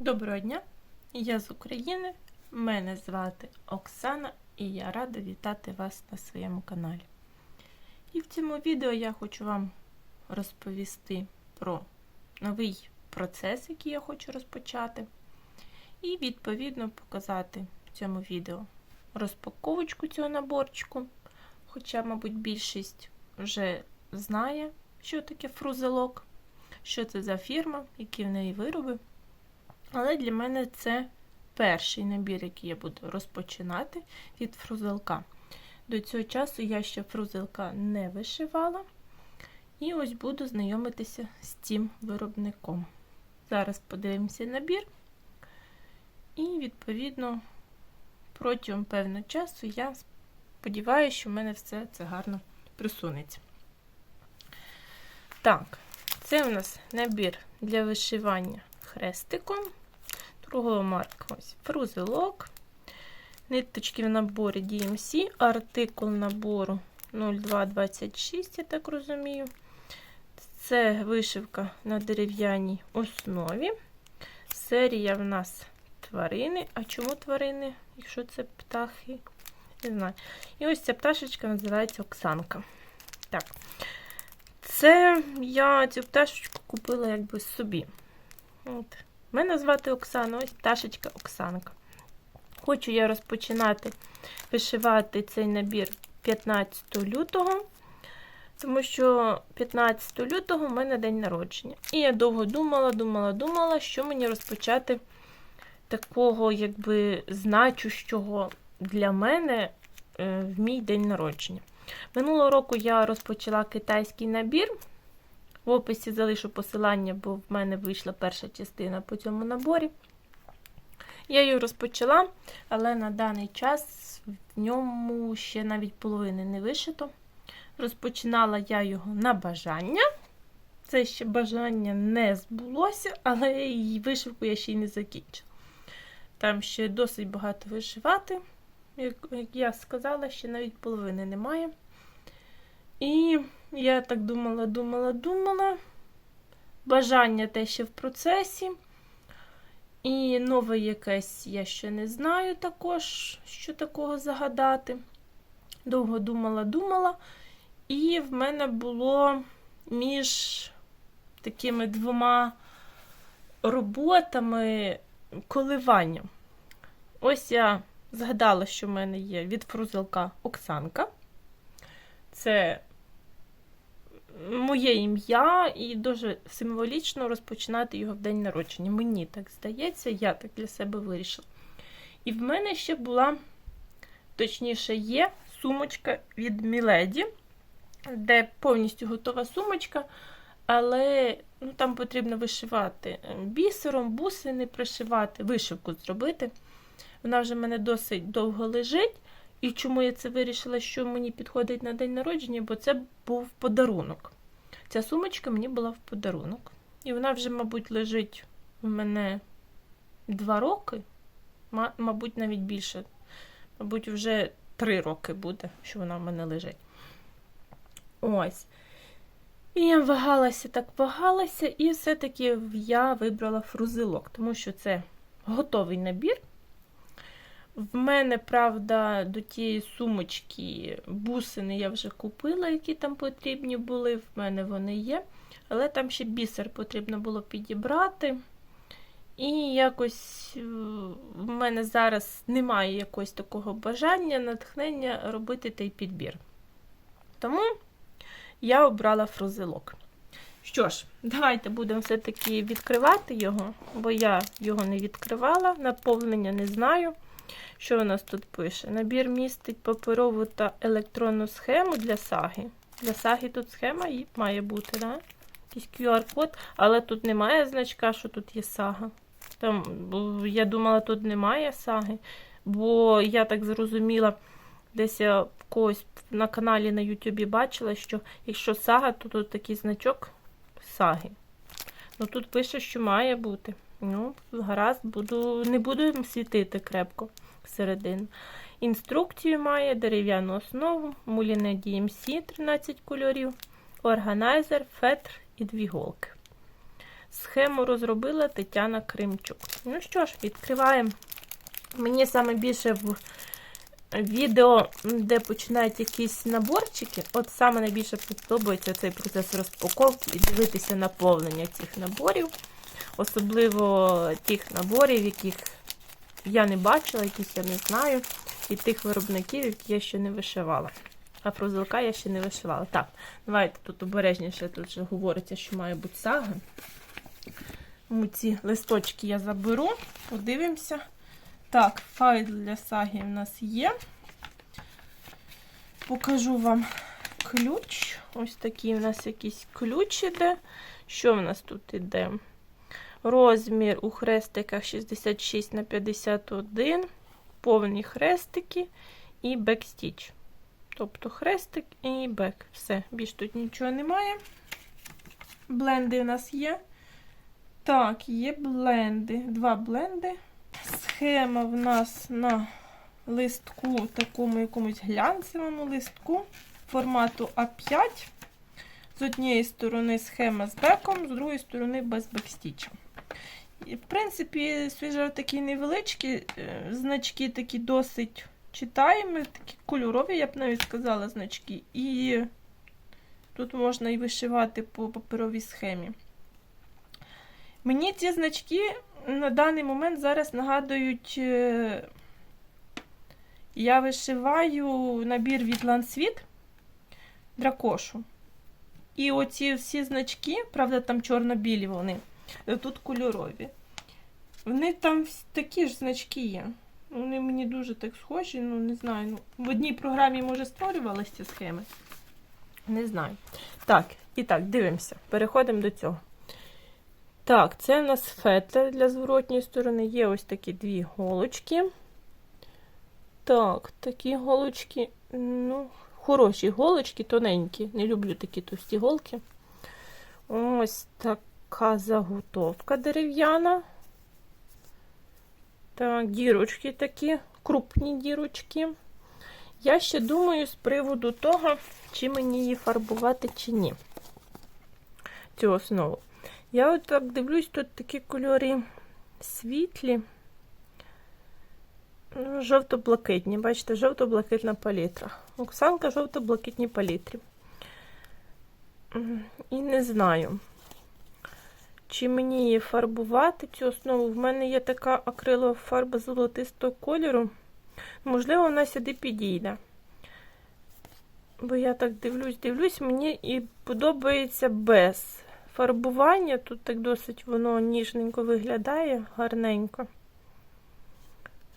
Доброго дня! Я з України. Мене звати Оксана і я рада вітати вас на своєму каналі. І в цьому відео я хочу вам розповісти про новий процес, який я хочу розпочати, і відповідно показати в цьому відео розпаковочку цього наборчику. Хоча, мабуть, більшість вже знає, що таке фрузелок, що це за фірма, які в неї вироби. Але для мене це перший набір, який я буду розпочинати від фрузелка. До цього часу я ще фрузелка не вишивала. І ось буду знайомитися з цим виробником. Зараз подивимося набір. І, відповідно, протягом певного часу я сподіваюся, що в мене все це гарно присунеться. Так, це у нас набір для вишивання хрестиком. Другого марка ось фрузелок. Ниточки в наборі DMC, артикул набору 0226, я так розумію. Це вишивка на дерев'яній основі. Серія в нас тварини. А чому тварини, якщо це птахи? Не знаю. І ось ця пташечка називається Оксанка. Так. Це я цю пташечку купила якби собі. От. Мене звати Оксана, ось пташечка Оксанка. Хочу я розпочинати вишивати цей набір 15 лютого, тому що 15 лютого в мене день народження. І я довго думала, думала, думала, що мені розпочати такого, якби, значущого для мене е, в мій день народження. Минулого року я розпочала китайський набір. В описі залишу посилання, бо в мене вийшла перша частина по цьому наборі. Я її розпочала, але на даний час в ньому ще навіть половини не вишито. Розпочинала я його на бажання. Це ще бажання не збулося, але і вишивку я ще й не закінчила. Там ще досить багато вишивати. Як, я сказала, ще навіть половини немає. І я так думала, думала, думала. Бажання те ще в процесі. І нове якесь я ще не знаю також, що такого загадати. Довго думала, думала. І в мене було між такими двома роботами коливання. Ось я згадала, що в мене є від фрузелка Оксанка. Це моє ім'я, і дуже символічно розпочинати його в день народження. Мені так здається, я так для себе вирішила. І в мене ще була, точніше, є сумочка від Міледі, де повністю готова сумочка, але ну, там потрібно вишивати бісером, бусини пришивати, вишивку зробити. Вона вже в мене досить довго лежить. І чому я це вирішила, що мені підходить на день народження, бо це був подарунок. Ця сумочка мені була в подарунок. І вона вже, мабуть, лежить в мене два роки, мабуть, навіть більше. Мабуть, вже три роки буде, що вона в мене лежить. Ось. І я вагалася, так вагалася, і все-таки я вибрала фрузилок, тому що це готовий набір. В мене, правда, до тієї сумочки бусини я вже купила, які там потрібні були. В мене вони є. Але там ще бісер потрібно було підібрати. І якось е, в мене зараз немає якогось такого бажання, натхнення робити той підбір. Тому я обрала фрузелок. Що ж, давайте будемо все-таки відкривати його, бо я його не відкривала, наповнення не знаю. Що у нас тут пише? Набір містить паперову та електронну схему для саги. Для саги тут схема має бути, да? якийсь QR-код, але тут немає значка, що тут є сага. Там, Я думала, тут немає саги, бо я так зрозуміла, десь я когось на каналі на Ютубі бачила, що якщо сага, то тут такий значок саги. Ну Тут пише, що має бути. Ну, гаразд, буду, не буду світити крепко всередину. Інструкцію має дерев'яну основу, муліне DMC 13 кольорів, органайзер, фетр і дві голки. Схему розробила Тетяна Кримчук. Ну що ж, відкриваємо. Мені саме більше в відео, де починають якісь наборчики, от саме найбільше подобається цей процес розпаковки і дивитися наповнення цих наборів. Особливо тих наборів, яких я не бачила, яких я не знаю, і тих виробників, які я ще не вишивала. А про зелка я ще не вишивала. Так, давайте тут обережніше, тут вже говориться, що має бути сага. Ці листочки я заберу, подивимося. Так, файл для саги в нас є. Покажу вам ключ. Ось такий у нас якийсь ключ іде. Що в нас тут іде? Розмір у хрестиках 66 на 51, повні хрестики і бекстіч. Тобто хрестик і бек. Все, більш тут нічого немає. Бленди у нас є. Так, є бленди. Два бленди. Схема в нас на листку, такому якомусь глянцевому листку формату А5. З однієї сторони схема з беком, з другої сторони без бекстіча. І, В принципі, свіжа такі невеличкі е, значки, такі досить читаємо, такі кольорові, я б навіть сказала, значки. І тут можна і вишивати по паперовій схемі. Мені ці значки на даний момент зараз нагадують, е, я вишиваю набір від Лансвіт дракошу. І оці всі значки, правда, там чорно-білі вони, тут кольорові. Вони там такі ж значки є. Вони мені дуже так схожі, ну не знаю. Ну, В одній програмі, може, створювалися ці схеми. Не знаю. Так, і так, дивимося. Переходимо до цього. Так, це у нас фетр для зворотньої сторони. Є ось такі дві голочки. Так, такі голочки, ну, хороші голочки, тоненькі. Не люблю такі товсті голки. Ось така заготовка дерев'яна. Так, дірочки такі, крупні дірочки. Я ще думаю з приводу того, чи мені її фарбувати, чи ні. Цю основу. Я от так дивлюсь, тут такі кольори світлі, ну, жовто-блакитні. Бачите, жовто-блакитна палітра. Оксанка жовто-блакитні палітрі. І не знаю, чи мені її фарбувати цю основу. В мене є така акрилова фарба золотистого кольору. Можливо, вона сюди підійде. Бо я так дивлюсь, дивлюсь, мені і подобається без фарбування. Тут так досить воно ніжненько виглядає, гарненько.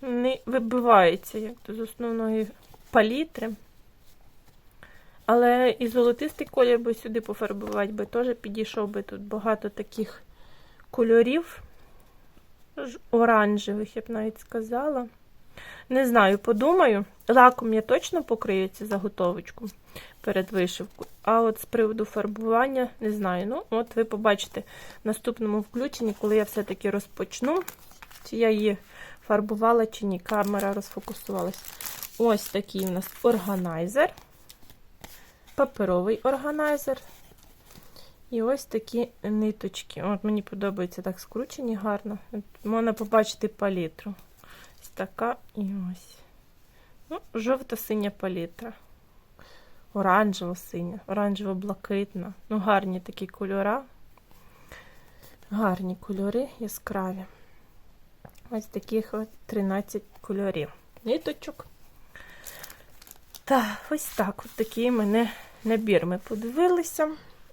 Не вибивається, як то з основної палітри. Але і золотистий колір би сюди пофарбувати би теж підійшов би тут багато таких кольорів, оранжевих, я б навіть сказала. Не знаю, подумаю. Лаком я точно покрию цю заготовочку перед вишивкою. А от з приводу фарбування, не знаю. Ну, от ви побачите в наступному включенні, коли я все-таки розпочну, чи я її фарбувала, чи ні. Камера розфокусувалась. Ось такий у нас органайзер паперовий органайзер. І ось такі ниточки. От Мені подобається так скручені гарно. Можна побачити палітру. Ось така і ось. Ну, Жовто-синя палітра. Оранжево-синя, оранжево-блакитна. Ну, гарні такі кольори. Гарні кольори яскраві. Ось таких от 13 кольорів. Ниточок. Так, ось так от такий мене набір ми подивилися.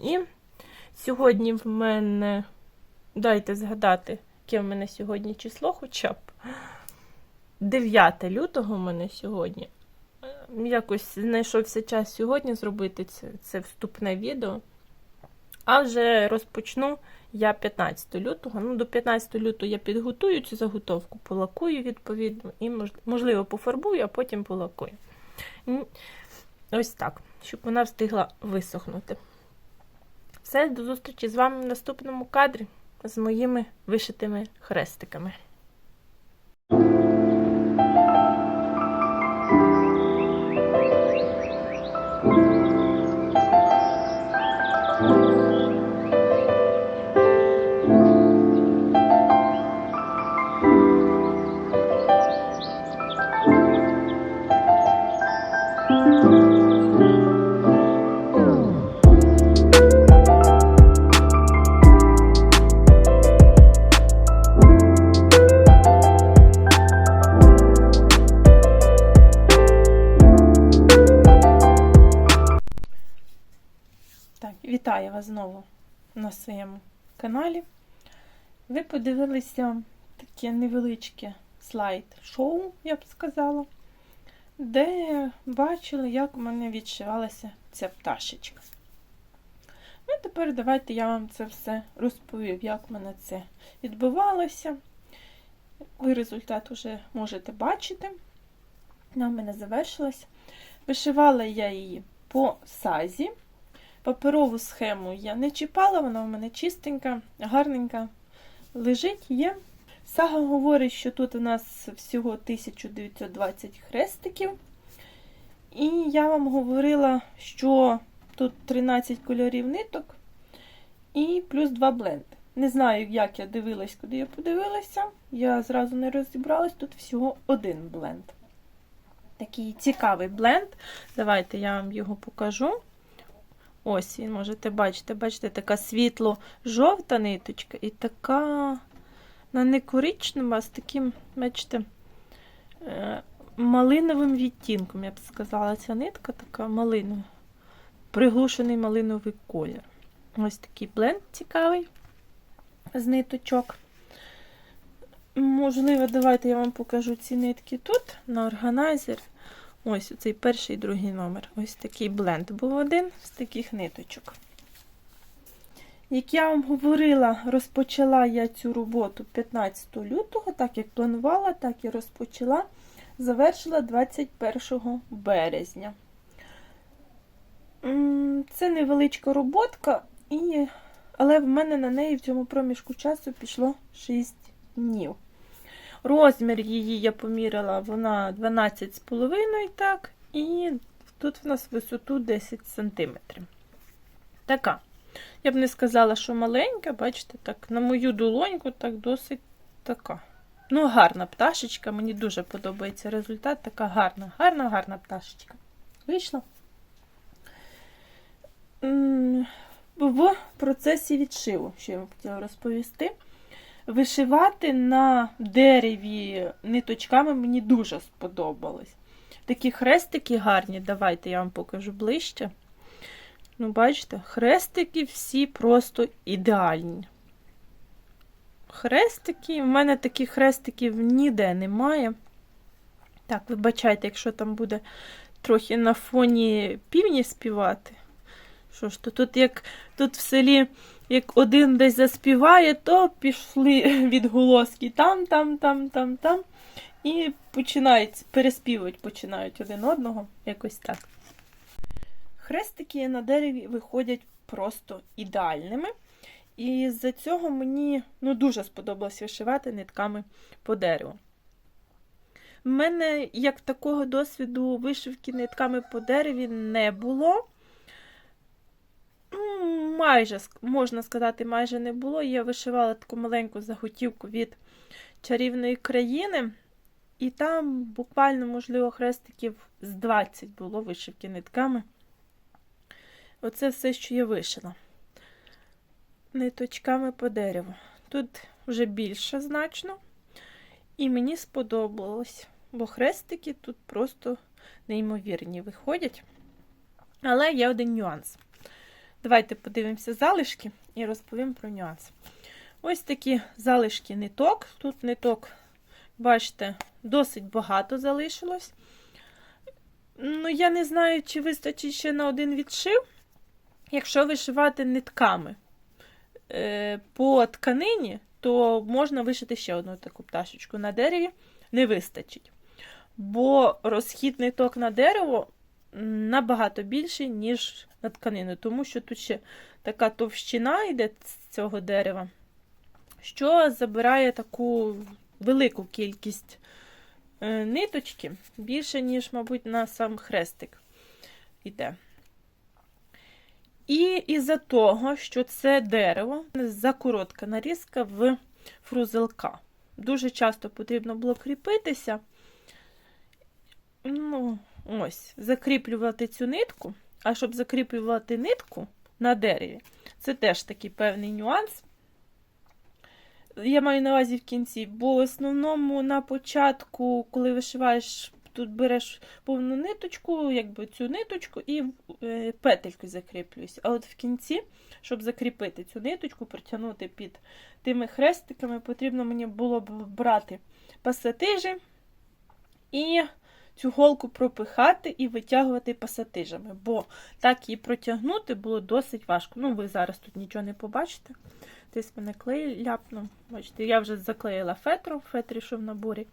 І сьогодні в мене, дайте згадати, яке в мене сьогодні число, хоча б 9 лютого в мене сьогодні. Якось знайшовся час сьогодні зробити це, це вступне відео. А вже розпочну я 15 лютого. Ну, До 15 лютого я підготую цю заготовку, полакую, відповідно, і, можливо, пофарбую, а потім полакую. Ось так, щоб вона встигла висохнути. Все, до зустрічі з вами в наступному кадрі з моїми вишитими хрестиками. Своєму каналі. Ви подивилися таке невеличке слайд-шоу, я б сказала, де бачили, як у мене відшивалася ця пташечка. Ну, тепер давайте я вам це все розповім, як в мене це відбувалося. Ви результат вже можете бачити. Вона в мене завершилась. Вишивала я її по сазі. Паперову схему я не чіпала, вона у мене чистенька, гарненька. Лежить, є. Сага говорить, що тут у нас всього 1920 хрестиків. І я вам говорила, що тут 13 кольорів ниток і плюс 2 бленди. Не знаю, як я дивилась, куди я подивилася. Я зразу не розібралась, тут всього один бленд. Такий цікавий бленд. Давайте я вам його покажу. Ось він, можете бачити, бачите, така світло-жовта ниточка і така вона не коричнева, а з таким, бачите, е, малиновим відтінком, я б сказала, ця нитка така малинова. Приглушений малиновий колір. Ось такий бленд цікавий з ниточок. Можливо, давайте я вам покажу ці нитки тут, на органайзер. Ось цей перший і другий номер. Ось такий бленд був один з таких ниточок. Як я вам говорила, розпочала я цю роботу 15 лютого, так як планувала, так і розпочала. Завершила 21 березня. Це невеличка роботка, але в мене на неї в цьому проміжку часу пішло 6 днів. Розмір її я поміряла, вона 12,5, так, і тут в нас висоту 10 см. Така. Я б не сказала, що маленька, бачите, так, на мою долоньку так досить така. Ну, гарна пташечка, мені дуже подобається результат. Така гарна, гарна, гарна пташечка. Вийшла. В процесі відшиву, що я вам хотіла розповісти. Вишивати на дереві ниточками мені дуже сподобалось. Такі хрестики гарні, давайте я вам покажу ближче. Ну, бачите, хрестики всі просто ідеальні. Хрестики, в мене таких хрестиків ніде немає. Так, вибачайте, якщо там буде трохи на фоні півні співати. Що ж, то тут, як тут в селі, як один десь заспіває, то пішли відголоски там, там, там, там, там. І починають переспівувати починають один одного. Якось так. Хрестики на дереві виходять просто ідеальними. І з-за цього мені ну, дуже сподобалось вишивати нитками по дереву. В мене як такого досвіду вишивки нитками по дереві не було. Майже, можна сказати, майже не було. Я вишивала таку маленьку заготівку від чарівної країни, і там буквально, можливо, хрестиків з 20 було вишивки нитками. Оце все, що я вишила. Ниточками по дереву. Тут вже більше значно. І мені сподобалось, бо хрестики тут просто неймовірні виходять. Але є один нюанс. Давайте подивимося залишки і розповім про нюанс. Ось такі залишки ниток. Тут ниток, бачите, досить багато залишилось. Ну, я не знаю, чи вистачить ще на один відшив. Якщо вишивати нитками е, по тканині, то можна вишити ще одну таку пташечку на дереві, не вистачить. Бо розхід ниток на дерево набагато більший, ніж на тканину, тому що тут ще така товщина йде з цього дерева, що забирає таку велику кількість е, ниточки, більше, ніж, мабуть, на сам хрестик йде. І із-за того, що це дерево, закоротка нарізка в фрузелка. Дуже часто потрібно було кріпитися. Ну, ось, закріплювати цю нитку. А щоб закріплювати нитку на дереві, це теж такий певний нюанс. Я маю на увазі в кінці, бо в основному на початку, коли вишиваєш тут береш повну ниточку, якби цю ниточку і е, петельку закріплюєш. А от в кінці, щоб закріпити цю ниточку, притягнути під тими хрестиками, потрібно мені було б брати пасатижі і цю голку пропихати і витягувати пасатижами, бо так її протягнути було досить важко. Ну, ви зараз тут нічого не побачите. Десь мене клей ляпнув. Бачите, я вже заклеїла фетру, фетрі, що в наборі.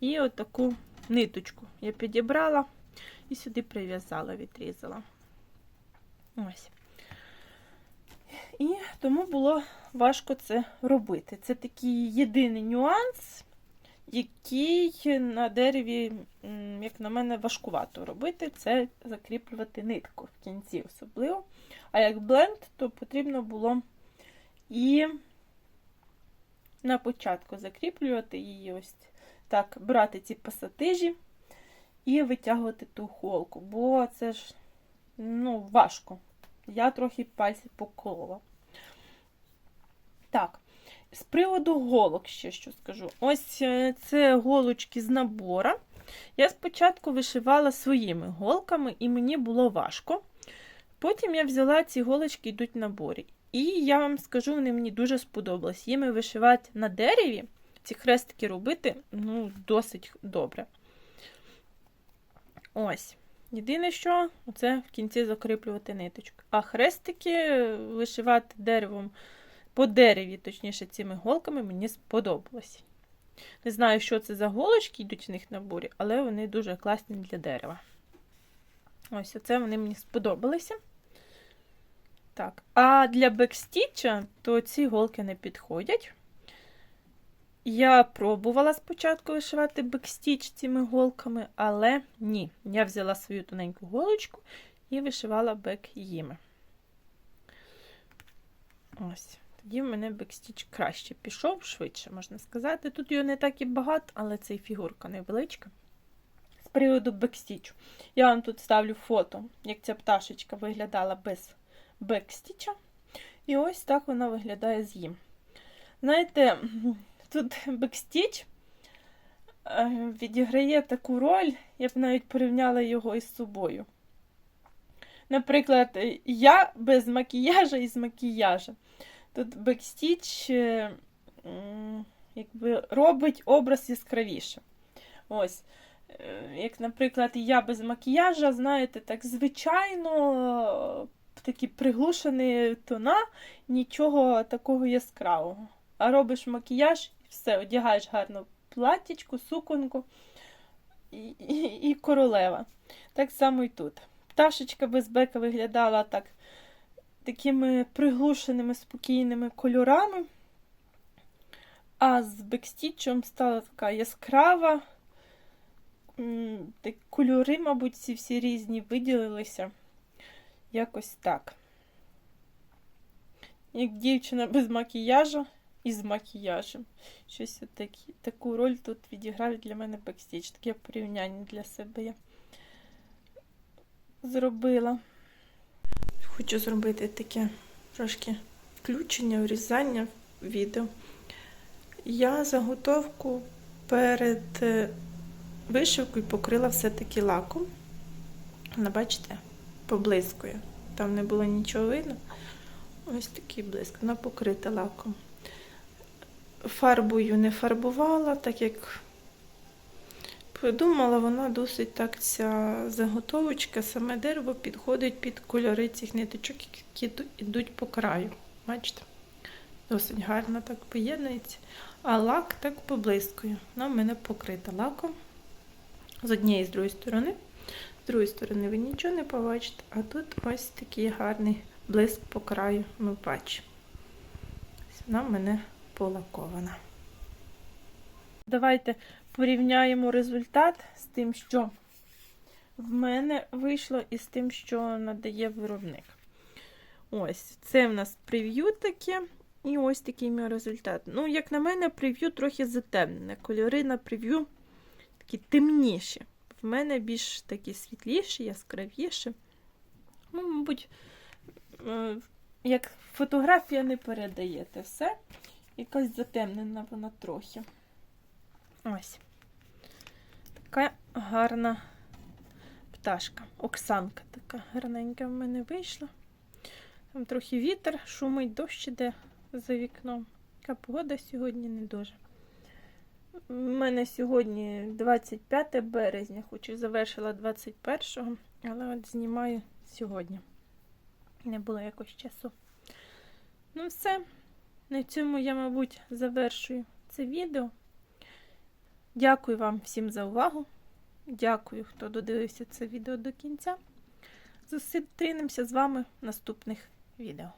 І от таку ниточку я підібрала і сюди прив'язала, відрізала. Ось. І тому було важко це робити. Це такий єдиний нюанс, який на дереві, як на мене, важкувато робити, це закріплювати нитку в кінці особливо. А як бленд, то потрібно було і на початку закріплювати її ось так, брати ці пасатижі і витягувати ту холку, бо це ж ну, важко. Я трохи пальці поколола. Так, з приводу голок ще що скажу. Ось е, це голочки з набора. Я спочатку вишивала своїми голками, і мені було важко. Потім я взяла ці голочки, йдуть в наборі. І я вам скажу, вони мені дуже сподобались. Їми вишивати на дереві, ці хрестики робити ну, досить добре. Ось. Єдине, що це в кінці закріплювати ниточку. А хрестики вишивати деревом по дереві, точніше, цими голками, мені сподобалось. Не знаю, що це за голочки йдуть в них в наборі, але вони дуже класні для дерева. Ось, оце вони мені сподобалися. Так, а для бекстіча, то ці голки не підходять. Я пробувала спочатку вишивати бекстіч цими голками, але ні. Я взяла свою тоненьку голочку і вишивала бек їми. Ось. Тоді в мене бекстіч краще пішов, швидше, можна сказати. Тут його не так і багато, але це і фігурка невеличка. З приводу бекстічу. Я вам тут ставлю фото, як ця пташечка виглядала без бекстіча. І ось так вона виглядає з їм. Знаєте, тут бекстіч е, відіграє таку роль, я б навіть порівняла його із собою. Наприклад, я без макіяжа і з макіяжа. Тут бекстіч е, якби, робить образ яскравіше. Ось. Е, Як, наприклад, я без макіяжа, знаєте, так звичайно, такі приглушені тона, нічого такого яскравого. А робиш макіяж і все, одягаєш гарно платтячку, суконку і, і, і королева. Так само і тут. Пташечка без бека виглядала так такими приглушеними спокійними кольорами. А з бекстічем стала така яскрава. Кольори, мабуть, ці всі різні виділилися. Якось так. Як дівчина без макіяжу і з макіяжем. Щось такі, таку роль тут відіграв для мене бекстіч. Таке порівняння для себе я зробила. Хочу зробити таке трошки включення, врізання в відео. Я заготовку перед е, вишивкою покрила все-таки лаком. Вона, бачите, поблискує. Там не було нічого видно. Ось такий блиск. Вона покрита лаком. Фарбою не фарбувала, так як Подумала, вона досить так ця заготовочка, саме дерево підходить під кольори цих ниточок, які йдуть по краю. Бачите? Досить гарно так поєднується. А лак так поблискує. Вона в мене покрита лаком. З однієї з другої сторони. З другої сторони ви нічого не побачите, а тут ось такий гарний блиск по краю ми бачимо. Вона в мене полакована. Давайте порівняємо результат з тим, що в мене вийшло, і з тим, що надає виробник. Ось, це в нас прев'ю таке. І ось такий мій результат. Ну, як на мене, прев'ю трохи затемнене. Кольори на прев'ю такі темніші. В мене більш такі світліші, яскравіші. Ну, мабуть, е, як фотографія не передаєте все. Якась затемнена вона трохи. Ось Яка гарна пташка. Оксанка така гарненька в мене вийшла. Там трохи вітер, шумить, дощ іде за вікном. Яка погода сьогодні не дуже. У мене сьогодні 25 березня, хоч і завершила 21-го, але от знімаю сьогодні. Не було якось часу. Ну, все. На цьому я, мабуть, завершую це відео. Дякую вам всім за увагу. Дякую, хто додивився це відео до кінця. Зустрінемося з вами в наступних відео.